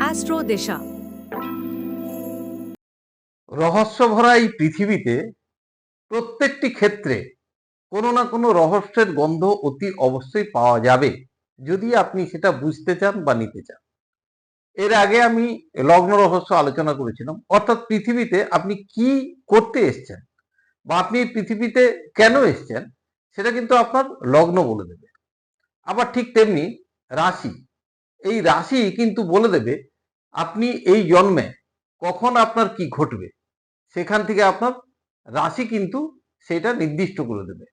Astro রহস্য ভরা এই পৃথিবীতে প্রত্যেকটি ক্ষেত্রে কোনো না কোনো রহস্যের গন্ধ অতি অবশ্যই পাওয়া যাবে, যদি আপনি সেটা বুঝতে চান বা নিতে চান। এর আগে আমি লগ্ন রহস্য আলোচনা করেছিলাম, অর্থাৎ পৃথিবীতে আপনি কি করতে এসছেন বা আপনি পৃথিবীতে কেন এসছেন, সেটা কিন্তু আপনার লগ্ন বলে দেবে। আবার ঠিক তেমনি রাশি এই রাশি কিন্তু বলে দেবে, আপনি এই জন্মে কখন আপনার কি ঘটবে? সেখান থেকে আপনার রাশি কিন্তু সেটা নির্দিষ্ট করে দেবে।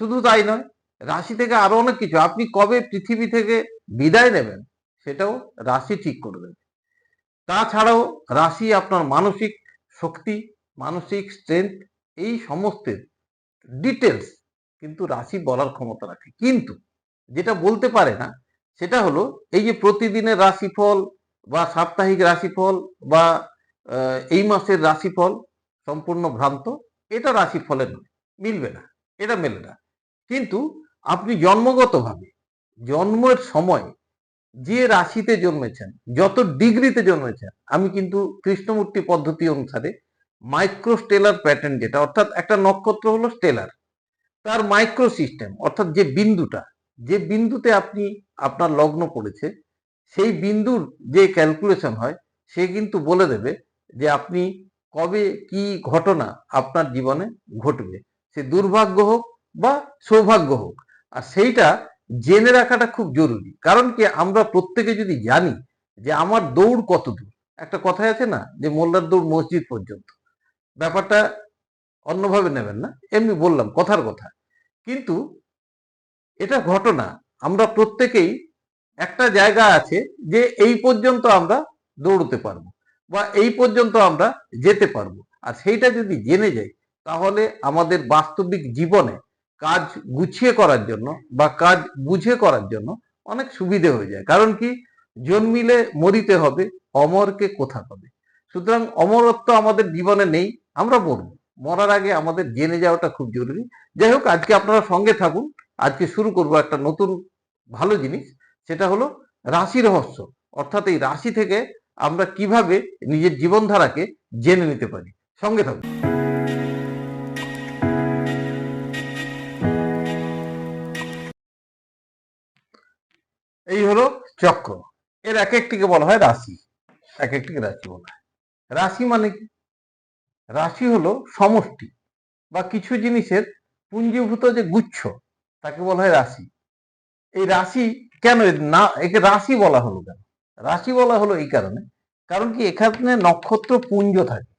শুধু তাই নয়, রাশি থেকে আরও অনেক কিছু। আপনি কবে পৃথিবী থেকে বিদায় নেবেন, সেটাও রাশি ঠিক করে দেবে। তাছাড়াও রাশি আপনার মানসিক শক্তি, মানসিক স্ট্রেংথ এই সমস্তের ডিটেলস কিন্তু রাশি বলার ক্ষমতা রাখে। কিন্তু যেটা বলতে পারে না সেটা হলো এই যে প্রতিদিনের রাশিফল বা সাপ্তাহিক রাশিফল বা এই মাসের রাশিফল সম্পূর্ণ ভ্রান্ত, এটা রাশিফলের নয়, মিলবে না, এটা মেলে না। কিন্তু আপনি জন্মগতভাবে জন্মের সময় যে রাশিতে জন্মেছেন, যত ডিগ্রিতে জন্মেছেন, আমি কিন্তু কৃষ্ণমূর্তি পদ্ধতি অনুসারে মাইক্রো স্টেলার প্যাটার্ন যেটা, অর্থাৎ একটা নক্ষত্র হলো স্টেলার, তার মাইক্রো সিস্টেম অর্থাৎ যে বিন্দুটা যে বিন্দুতে আপনি আপনার লগ্ন পড়েছে, সেই বিন্দুর যে ক্যালকুলেশন হয়, সে কিন্তু বলে দেবে যে আপনি কবে কি ঘটনা আপনার জীবনে ঘটবে। সে দুর্ভাগ্য হোক বা সৌভাগ্য হোক। আর সেইটা জেনে রাখাটা খুব জরুরি। কারণ কি আমরা প্রত্যেকে যদি জানি যে আমার দৌড় কত দূর, একটা কথাই আছে না যে মোল্লার দৌড় মসজিদ পর্যন্ত। ব্যাপারটা অন্যভাবে নেবেন না। এমনি বললাম কথার কথা। কিন্তু এটা ঘটনা। আমরা প্রত্যেকেই একটা জায়গা আছে যে এই পর্যন্ত আমরা দৌড়তে পারব বা এই পর্যন্ত আমরা যেতে পারব। আর সেইটা যদি জেনে যাই, তাহলে আমাদের বাস্তবিক জীবনে কাজ গুছিয়ে করার জন্য বা কাজ বুঝে করার জন্য অনেক সুবিধে হয়ে যায়। কারণ কি? জন্মিলে মরিতে হবে, অমরকে কোথা পাবে? সুতরাং অমরত্ব আমাদের জীবনে নেই, আমরা মরবো। মরার আগে আমাদের জেনে যাওয়াটা খুব জরুরি। যাই হোক, আজকে আপনারা সঙ্গে থাকুন। আজকে শুরু করব একটা নতুন ভালো জিনিস, সেটা হলো রাশি রহস্য। অর্থাৎ এই রাশি থেকে আমরা কীভাবে নিজের জীবনধারাকে জেনে নিতে পারি। সঙ্গে থাকুন। এই হলো চক্র। এর এক একটিকে বলা হয় রাশি। এক একটিকে রাশি বলা হয়। রাশি মানে কি রাশি হলো সমষ্টি বা কিছু জিনিসের পুঞ্জীভূত যে গুচ্ছ, তাকে বলা হয় রাশি। এই রাশি কেন না, একে রাশি বলা হলো কেন? রাশি বলা হলো এই কারণে, কারণ কি এখানে নক্ষত্র পুঞ্জ থাকে,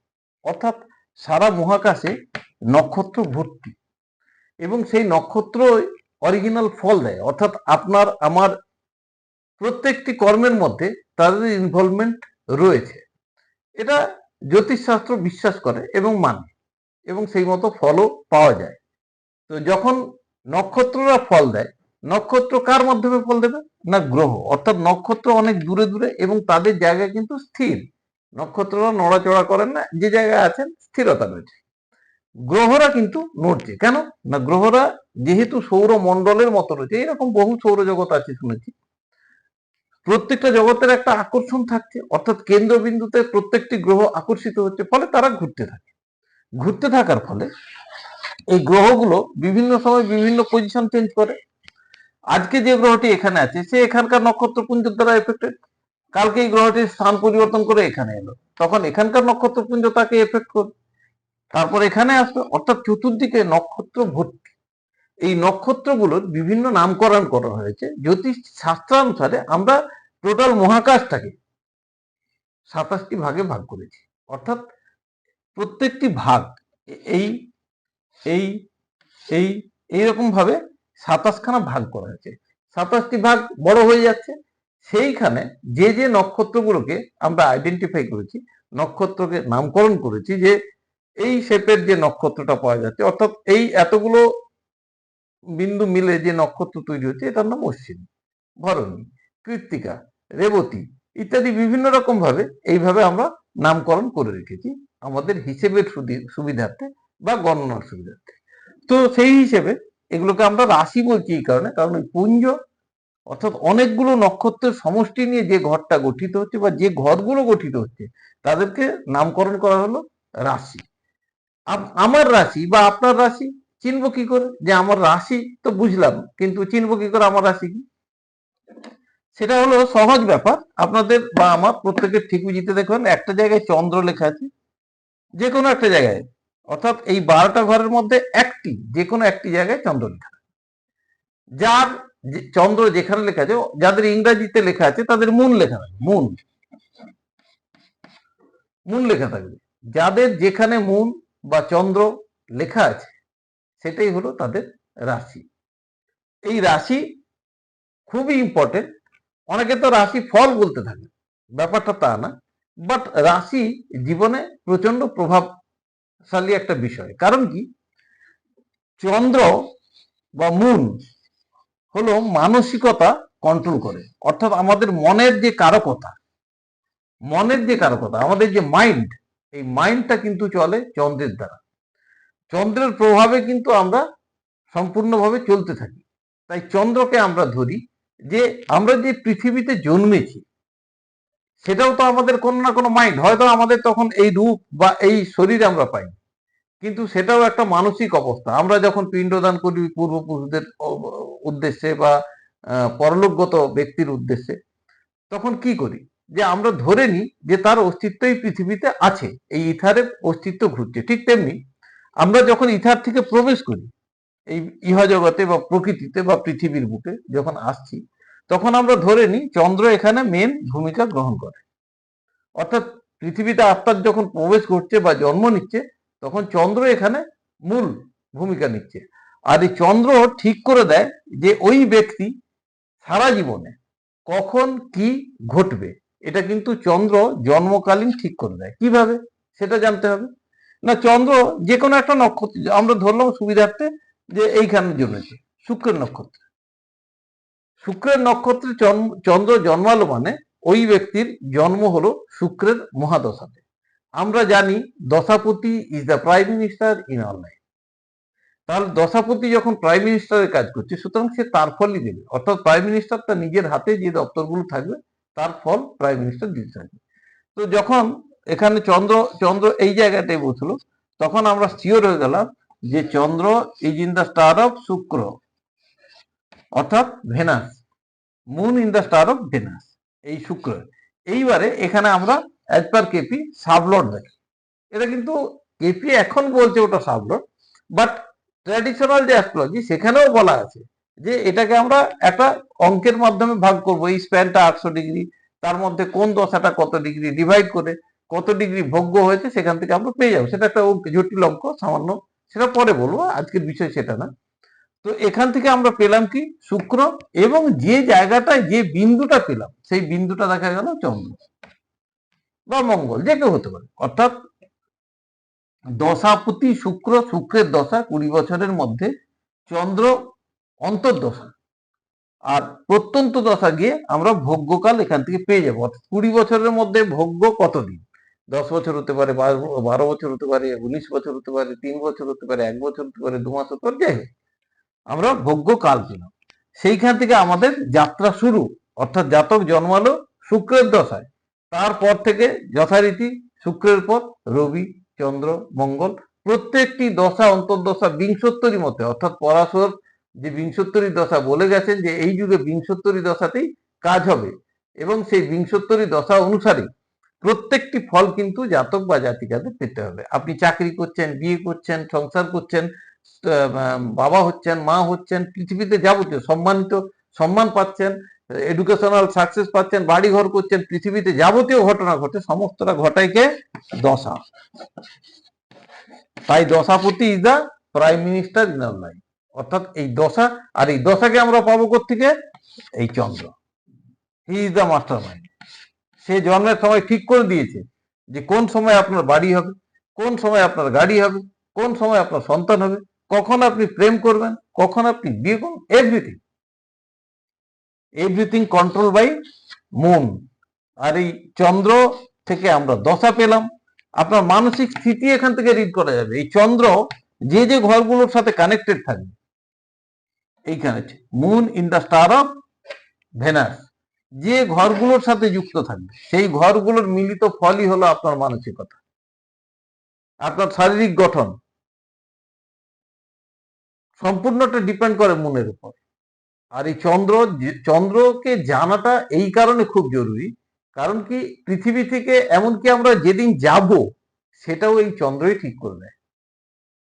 অর্থাৎ সারা মহাকাশে নক্ষত্র ভর্তি। এবং সেই নক্ষত্র অরিজিনাল ফল দেয়, অর্থাৎ আপনার, আমার প্রত্যেকটি কর্মের মধ্যে তাদের ইনভলভমেন্ট রয়েছে। এটা জ্যোতিষশাস্ত্র বিশ্বাস করে এবং মানে এবং সেই মতো ফলও পাওয়া যায়। তো যখন নক্ষত্ররা ফল দেয়, নক্ষত্র কার মাধ্যমে ফল দেবে? না গ্রহ। অর্থাৎ নক্ষত্র অনেক দূরে দূরে এবং তাদের জায়গা কিন্তু স্থির। নক্ষত্ররা নড়াচড়া করেন না, যে জায়গায় আছেন স্থিরতা রয়েছে। গ্রহরা কিন্তু নড়ছে। কেন? না গ্রহরা যেহেতু সৌর মণ্ডলের মতো রয়েছে এরকম বহু সৌরজগৎ আছে শুনেছি। প্রত্যেকটা জগতের একটা আকর্ষণ থাকছে অর্থাৎ কেন্দ্রবিন্দুতে প্রত্যেকটি গ্রহ আকর্ষিত হচ্ছে, ফলে তারা ঘুরতে থাকে। ঘুরতে থাকার ফলে এই গ্রহগুলো বিভিন্ন সময় বিভিন্ন পজিশন চেঞ্জ করে। আজকে যে গ্রহটি এখানে আছে, সে এখানকার নক্ষত্রপুঞ্জের দ্বারা এফেক্টেড কালকে এই গ্রহটির স্থান পরিবর্তন করে এখানে এলো। তখন এখানকার নক্ষত্রপুঞ্জ তাকে এফেক্ট করবে। তারপর এখানে আসবে, অর্থাৎ চতুর্দিকে নক্ষত্র ভর্তি। এই নক্ষত্রগুলোর বিভিন্ন নামকরণ করা হয়েছে। জ্যোতিষ শাস্ত্রানুসারে আমরা টোটাল মহাকাশটাকে সাতাশটি ভাগে ভাগ করেছি। অর্থাৎ প্রত্যেকটি ভাগ এই এই এই, এইরকম ভাবে সাতাশখানা ভাগ করা হয়েছে। সাতাশটি ভাগ বড় হয়ে যাচ্ছে। সেইখানে যে যে নক্ষত্রগুলোকে আমরা আইডেন্টিফাই করেছি, নক্ষত্রকে নামকরণ করেছি যে, এই শেপের যে নক্ষত্রটা পাওয়া যাচ্ছে, অর্থাৎ এই এতগুলো বিন্দু মিলে যে নক্ষত্র তৈরি হচ্ছে, এটার নাম অশ্বিনী, ভরণী, কৃত্তিকা রেবতী ইত্যাদি বিভিন্ন রকম ভাবে এইভাবে আমরা নামকরণ করে রেখেছি আমাদের হিসেবের সুবিধার্থে বা গণনার সুবিধার্থে। তো সেই হিসেবে এগুলোকে আমরা রাশি বলছি এই কারণে, কারণ ওই পুঞ্জ অর্থাৎ অনেকগুলো নক্ষত্রের সমষ্টি নিয়ে যে ঘরটা গঠিত হচ্ছে বা যে ঘরগুলো গঠিত হচ্ছে, তাদেরকে নামকরণ করা হলো রাশি। আম- আমার রাশি বা আপনার রাশি চিনব কি করে? যে আমার রাশি তো বুঝলাম, কিন্তু চিনব কি করে আমার রাশি কি? সেটা হলো সহজ ব্যাপার। আপনাদের বা আমার প্রত্যেকের ঠিক বুঝিতে দেখবেন একটা জায়গায় চন্দ্র লেখা আছে যে কোনো একটা জায়গায়। অর্থাৎ এই বারোটা ঘরের মধ্যে একটি যে কোনো একটি জায়গায় চন্দ্র লেখা যার চন্দ্র যেখানে লেখা আছে, যাদের ইংরাজিতে লেখা আছে, তাদের মুন লেখা থাকবে মুন মুন লেখা থাকবে। যাদের যেখানে মুন বা চন্দ্র লেখা আছে, সেটাই হলো তাদের রাশি। এই রাশি খুবই ইম্পর্টেন্ট অনেকে তো রাশি ফল বলতে থাকে। ব্যাপারটা তা না বাট রাশি জীবনে প্রচণ্ড প্রভাবশালী একটা বিষয়। কারণ কি? চন্দ্র বা মুন হলো মানসিকতা কন্ট্রোল করে। অর্থাৎ আমাদের মনের যে কারকতা, মনের যে কারকতা, আমাদের যে মাইন্ড এই মাইন্ডটা কিন্তু চলে চন্দ্রের দ্বারা। চন্দ্রের প্রভাবে কিন্তু আমরা সম্পূর্ণভাবে চলতে থাকি। তাই চন্দ্রকে আমরা ধরি যে আমরা যে পৃথিবীতে জন্মেছি, সেটাও তো আমাদের কোনো না কোনো মাইন্ড হয়তো আমাদের তখন এই রূপ বা এই শরীর আমরা পাই। কিন্তু সেটাও একটা মানসিক অবস্থা। আমরা যখন পিণ্ডদান করি পূর্বপুরুষদের উদ্দেশ্যে বা পরলোকগত ব্যক্তির উদ্দেশ্যে, তখন কি করি? যে আমরা ধরে নিই যে তার অস্তিত্ব এই পৃথিবীতে আছে, এই ইথারের অস্তিত্ব ঘুরছে। ঠিক তেমনি আমরা যখন ইথার থেকে প্রবেশ করি এই ইহজগতে বা প্রকৃতিতে বা পৃথিবীর বুকে যখন আসছি, তখন আমরা ধরে নিই চন্দ্র এখানে মেন ভূমিকা গ্রহণ করে। অর্থাৎ পৃথিবীতে আত্মার যখন প্রবেশ করছে বা জন্ম নিচ্ছে, তখন চন্দ্র এখানে মূল ভূমিকা নিচ্ছে। আর এই চন্দ্র ঠিক করে দেয় যে ওই ব্যক্তি সারা জীবনে কখন কি ঘটবে, এটা কিন্তু চন্দ্র জন্মকালীন ঠিক করে দেয়। কীভাবে? সেটা জানতে হবে। না, চন্দ্র যে কোনো একটা নক্ষত্র, আমরা ধরলাম সুবিধার্থে যে এইখানে জন্মেছে। শুক্রের নক্ষত্র। শুক্রের নক্ষত্রে চন্দ্র জন্মালো মানে ওই ব্যক্তির জন্ম হলো শুক্রের মহাদশাতে। আমরা জানি দশাপতি is the prime minister in all life তাহলে দশাপতি যখন প্রাইম মিনিস্টারের কাজ করছে, সুতরাং সে তার ফলই দেবে। অর্থাৎ প্রাইম মিনিস্টার তার নিজের হাতে যে দপ্তরগুলো থাকবে, তার ফল প্রাইম মিনিস্টার দিতে থাকবে। তো যখন এখানে চন্দ্র চন্দ্র এই জায়গাটায় বসল তখন আমরা শিওর হয়ে গেলাম যে Chandra is in the star of Shukra, অর্থাৎ Venus moon in the star of Venus, এই শুক্র। এইবারে এখানে আমরা অ্যাজ পার কেপি সাবলট দেখি। এটা কিন্তু কেপি এখন বলছে ওটা সাবলট বাট ট্র্যাডিশনাল যে অ্যাস্ট্রোলজি সেখানেও বলা আছে যে এটাকে আমরা একটা অঙ্কের মাধ্যমে ভাগ করব। এই স্প্যানটা আটশো ডিগ্রি, তার মধ্যে কোন দশাটা কত ডিগ্রি ডিভাইড করে কত ডিগ্রি ভোগ্য হয়েছে, সেখান থেকে আমরা পেয়ে যাব। সেটা একটা জটিল অঙ্ক, সামান্য সেটা পরে বলব, আজকের বিষয় সেটা না। তো এখান থেকে আমরা পেলাম কি? শুক্র এবং যে জায়গাটায় যে বিন্দুটা পেলাম, সেই বিন্দুটা দেখা গেল চন্দ্র বা মঙ্গল, যে কেউ হতে পারে। অর্থাৎ দশাপতি শুক্র, শুক্রের দশা কুড়ি বছরের মধ্যে, চন্দ্র অন্তর্দশা। আর প্রত্যন্ত দশা গিয়ে আমরা ভোগ্যকাল এখান থেকে পেয়ে যাব। অর্থাৎ কুড়ি বছরের মধ্যে ভোগ্য কতদিন? দশ বছর হতে পারে, বারো- বছর হতে পারে, উনিশ বছর হতে পারে, তিন বছর হতে পারে, এক বছর হতে পারে, দু মাস হতে পারে আমরা ভোগ্য কাল পেলাম সেইখান থেকে আমাদের যাত্রা শুরু, অর্থাৎ জাতক জন্মালো শুক্রের দশায়। তারপর থেকে যথারীতি শুক্রের পর রবি, চন্দ্র, মঙ্গল, প্রত্যেকটি দশা অন্তর্দশা বিংশোত্তরী মতে, অর্থাৎ পরাশর যে বিংশোত্তরী দশা বলে গেছেন যে এই যুগে বিংশোত্তরী দশাতেই কাজ হবে। এবং সেই বিংশোত্তরী দশা অনুসারে প্রত্যেকটি ফল কিন্তু জাতক বা জাতিকাদের পেতে হবে। আপনি চাকরি করছেন, বিয়ে করছেন, সংসার করছেন বাবা হচ্ছেন, মা হচ্ছেন, পৃথিবীতে যাবতীয় সম্মানিত সম্মান পাচ্ছেন এডুকেশনাল সাকসেস পাচ্ছেন বাড়ি ঘর করছেন, পৃথিবীতে যাবতীয় ঘটনা ঘটে, সমস্তটা ঘটায় কে দশা। তাই দশাপতি is the prime minister in life অর্থাৎ এই দশা, আর এই দশাকে আমরা পাবো থেকে এই Chandra. He is the mastermind সে জন্মের সময় ঠিক করে দিয়েছে যে কোন সময় আপনার বাড়ি হবে, কোন সময় আপনার গাড়ি হবে, কোন সময় আপনার সন্তান হবে, কখন আপনি প্রেম করবেন, কখন আপনি বিয়ে করবেন everything everything control by moon আর এই চন্দ্র থেকে আমরা দশা পেলাম। আপনার মানসিক স্থিতি এখান থেকে রিড করা যাবে। এই চন্দ্র যে যে ঘরগুলোর সাথে কানেক্টেড থাকবে এইখানে moon in the star of Venus যে ঘরগুলোর সাথে যুক্ত থাকবে, সেই ঘরগুলোর মিলিত ফলই হলো আপনার মানসিকতা, আপনার শারীরিক গঠন। সম্পূর্ণটা ডিপেন্ড করে মনের উপর। আর এই চন্দ্র, চন্দ্রকে জানাটা এই কারণে খুব জরুরি, কারণ কি পৃথিবী থেকে এমনকি আমরা যেদিন যাব, সেটাও এই চন্দ্রই ঠিক করে দেয়।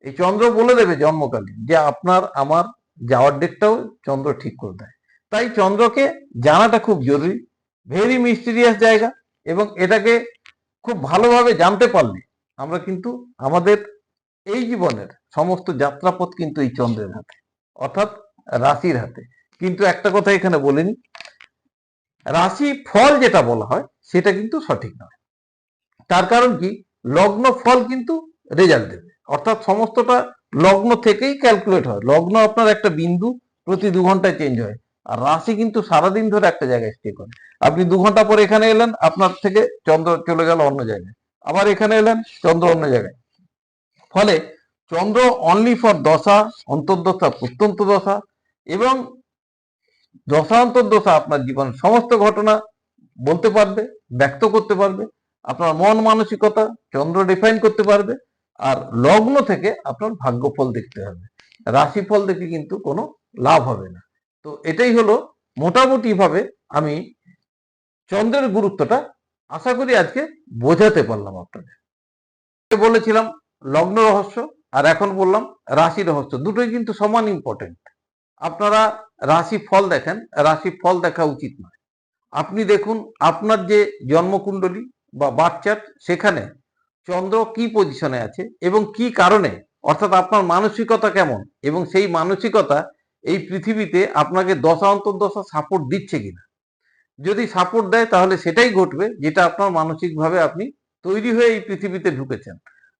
এই চন্দ্র বলে দেবে জন্মকালীন যে আপনার, আমার যাওয়ার ডেটটাও চন্দ্র ঠিক করে দেয়। তাই চন্দ্রকে জানাটা খুব জরুরি। ভেরি মিস্টিরিয়াস জায়গা এবং এটাকে খুব ভালোভাবে জানতে পারলে আমরা কিন্তু আমাদের এই জীবনের সমস্ত যাত্রাপথ কিন্তু এই চন্দ্রের হাতে, অর্থাৎ রাশির হাতে। কিন্তু একটা কথা এখানে বলিনি, রাশি ফল যেটা বলা হয় সেটা কিন্তু সঠিক নয়। তার কারণ কি? লগ্ন ফল কিন্তু রেজাল্ট দেবে। অর্থাৎ সমস্তটা লগ্ন থেকেই ক্যালকুলেট হয়। লগ্ন আপনার একটা বিন্দু, প্রতি দু ঘন্টায় চেঞ্জ হয়। আর রাশি কিন্তু সারাদিন ধরে একটা জায়গায় স্টে করে। আপনি দু ঘণ্টা পরে এখানে এলেন, আপনার থেকে চন্দ্র চলে গেল অন্য জায়গায়। আবার এখানে এলেন, চন্দ্র অন্য জায়গায়। ফলে চন্দ্র অনলি ফর দশা, অন্তর্দশা, প্রত্যন্ত দশা এবং দশা, অন্তর্দশা আপনার জীবনের সমস্ত ঘটনা বলতে পারবে, ব্যক্ত করতে পারবে, আপনার মন মানসিকতা চন্দ্র ডিফাইন করতে পারবে, আর লগ্ন থেকে আপনার ভাগ্যফল দেখতে হবে। রাশিফল দেখে কিন্তু কোনো লাভ হবে না। তো এটাই হলো মোটামুটি ভাবে আমি চন্দ্রের গুরুত্বটা আশা করি আজকে বোঝাতে পারলাম আপনাদের। বলেছিলাম লগ্ন রহস্য আর এখন বললাম রাশি রহস্য, দুটোই কিন্তু সমান ইম্পর্টেন্ট আপনারা রাশি ফল দেখেন রাশি ফল দেখা উচিত নয়। আপনি দেখুন আপনার যে জন্মকুণ্ডলী বা বাচ্চার সেখানে চন্দ্র কি পজিশনে আছে এবং কি কারণে, অর্থাৎ আপনার মানসিকতা কেমন এবং সেই মানসিকতা এই পৃথিবীতে আপনাকে দশা অন্তর্দশা সাপোর্ট দিচ্ছে কিনা? যদি সাপোর্ট দেয় তাহলে সেটাই ঘটবে যেটা আপনার মানসিকভাবে আপনি তৈরি হয়ে এই পৃথিবীতে ঢুকেছেন।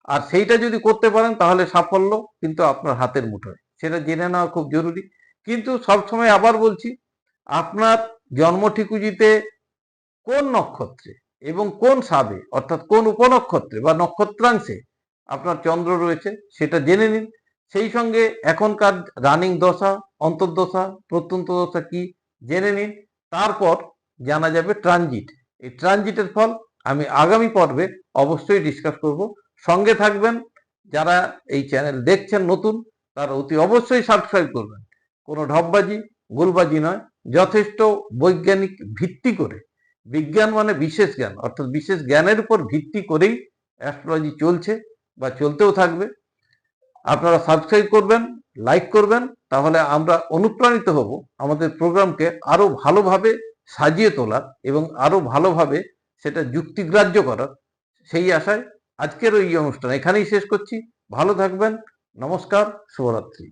আর সেইটা যদি করতে পারেন তাহলে সাফল্য কিন্তু আপনার হাতের মুঠোয়। সেটা জেনে নেওয়া খুব জরুরি। কিন্তু সবসময় আবার বলছি, আপনার জন্ম ঠিকুজিতে কোন নক্ষত্রে এবং কোন সাবে অর্থাৎ কোন উপনক্ষত্রে বা নক্ষত্রাংশে আপনার চন্দ্র রয়েছে, সেটা জেনে নিন। সেই সঙ্গে এখনকার রানিং দশা অন্তর্দশা প্রত্যন্ত দশা কি? জেনে নিন। তারপর জানা যাবে ট্রানজিট। এই ট্রানজিটের ফল আমি আগামী পর্বে অবশ্যই ডিসকাস করব। সঙ্গে থাকবেন। যারা এই চ্যানেল দেখছেন নতুন, তারা অতি অবশ্যই সাবস্ক্রাইব করবেন। কোনো ঢপবাজি গোলবাজি নয়। যথেষ্ট বৈজ্ঞানিক ভিত্তি করে। বিজ্ঞান মানে বিশেষ জ্ঞান। অর্থাৎ বিশেষ জ্ঞানের উপর ভিত্তি করেই অ্যাস্ট্রোলজি চলছে বা চলতেও থাকবে। আপনারা সাবস্ক্রাইব করবেন। লাইক করবেন, তাহলে আমরা অনুপ্রাণিত হব আমাদের প্রোগ্রামকে আরও ভালোভাবে সাজিয়ে তোলার এবং আরও ভালোভাবে সেটা যুক্তিগ্রাহ্য করার সেই আশায় আজকের এই অনুষ্ঠান এখানেই শেষ করছি। ভালো থাকবেন, নমস্কার, শুভরাত্রি।